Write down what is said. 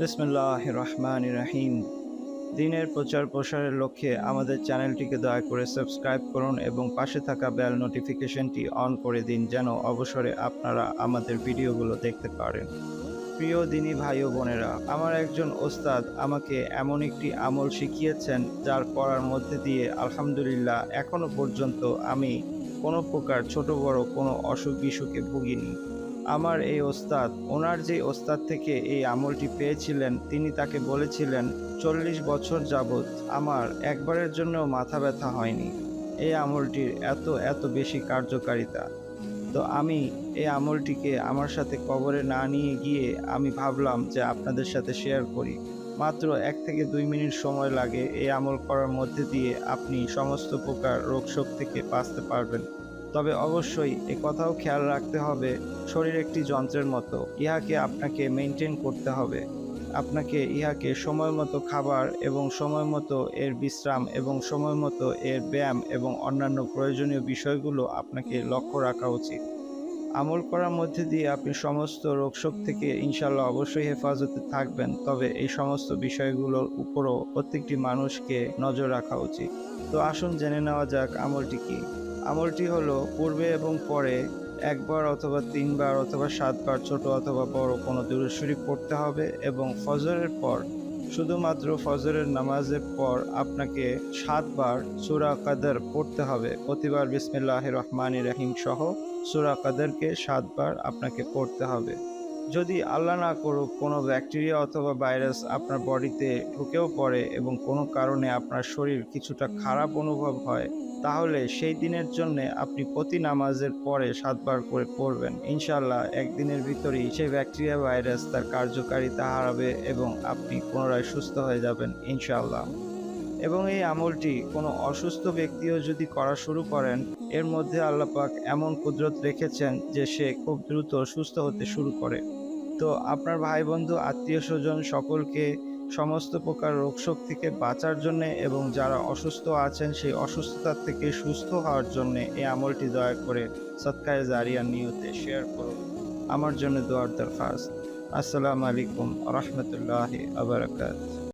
বিসমুল্লাহ রহমান রাহিম দিনের প্রচার প্রসারের লক্ষ্যে আমাদের চ্যানেলটিকে দয়া করে সাবস্ক্রাইব করুন এবং পাশে থাকা বেল নোটিফিকেশনটি অন করে দিন যেন অবসরে আপনারা আমাদের ভিডিওগুলো দেখতে পারেন। প্রিয় দিনী ভাই ও বোনেরা, আমার একজন ওস্তাদ আমাকে এমন একটি আমল শিখিয়েছেন যার করার মধ্যে দিয়ে আলহামদুলিল্লাহ এখনও পর্যন্ত আমি কোনো প্রকার ছোট বড় কোনো অসুখ বিসুখে ভুগিনি। আমার এই ওস্তাদ, ওনার যে ওস্তাদ থেকে এই আমলটি পেয়েছিলেন, তিনি তাকে বলেছিলেন, চল্লিশ বছর যাবৎ আমার একবারের জন্য মাথা ব্যথা হয়নি। এই আমলটির এত এত বেশি কার্যকারিতা। তো আমি এই আমলটিকে আমার সাথে কবরে না নিয়ে গিয়ে আমি ভাবলাম যে আপনাদের সাথে শেয়ার করি। মাত্র এক থেকে দুই মিনিট সময় লাগে এই আমল করার মধ্যে দিয়ে আপনি সমস্ত প্রকার রোগশোক থেকে বাঁচতে পারবেন। তবে অবশ্যই এ কথাও খেয়াল রাখতে হবে, শরীর একটি যন্ত্রের মতো। ইহাকে আপনাকে মেনটেন করতে হবে। আপনাকে ইহাকে সময় মতো খাবার এবং সময় মতো এর বিশ্রাম এবং সময় মতো এর ব্যায়াম এবং অন্যান্য প্রয়োজনীয় বিষয়গুলো আপনাকে লক্ষ্য রাখা উচিত। আমল করার মধ্যে দিয়ে আপনি সমস্ত রোগশোক থেকে ইনশাল্লাহ অবশ্যই হেফাজতে থাকবেন। তবে এই সমস্ত বিষয়গুলোর উপরও প্রত্যেকটি মানুষকে নজর রাখা উচিত। তো আসুন জেনে নেওয়া যাক আমলটি কি। আমলটি হলো পূর্বে এবং পরে একবার অথবা তিনবার অথবা সাতবার ছোট অথবা বড় কোনো দূরস্বরী পড়তে হবে এবং ফজরের পর শুধুমাত্র ফজরের নামাজের পর আপনাকে সাতবার সুরা কাদের পড়তে হবে। প্রতিবার বিসমিল্লাহ রহমান রাহিম সহ সুরা কাদেরকে সাতবার আপনাকে পড়তে হবে। যদি আল্লাহ না করুক, কোনো ব্যাকটেরিয়া অথবা ভাইরাস আপনার বডিতে ঢুকেও পড়ে এবং কোনো কারণে আপনার শরীর কিছুটা খারাপ অনুভব হয়, তাহলে সেই দিনের জন্য আপনি প্রতি নামাজের পরে সাতবার করে পড়বেন। ইনশাল্লাহ একদিনের ভিতরেই সেই ব্যাকটেরিয়া ভাইরাস তার কার্যকারিতা হারাবে এবং আপনি পুনরায় সুস্থ হয়ে যাবেন ইনশাল্লাহ এবং এই আমলটি কোনো অসুস্থ ব্যক্তিও যদি করা শুরু করেন, এর মধ্যে আল্লাপাক এমন কুদরত রেখেছেন যে সে খুব দ্রুত সুস্থ হতে শুরু করে। তো আপনার ভাই বন্ধু আত্মীয় স্বজন সকলকে সমস্ত প্রকার রোগশোক থেকে বাঁচার জন্য এবং যারা অসুস্থ আছেন সেই অসুস্থতার থেকে সুস্থ হওয়ার জন্য এই আমলটি দয়া করে সৎকায় জারিয়া নিয়তে শেয়ার করুন। আমার জন্য দোয়ার দরখাস্ত। আসসালামু আলাইকুম রহমতুল্লাহ আবরকাত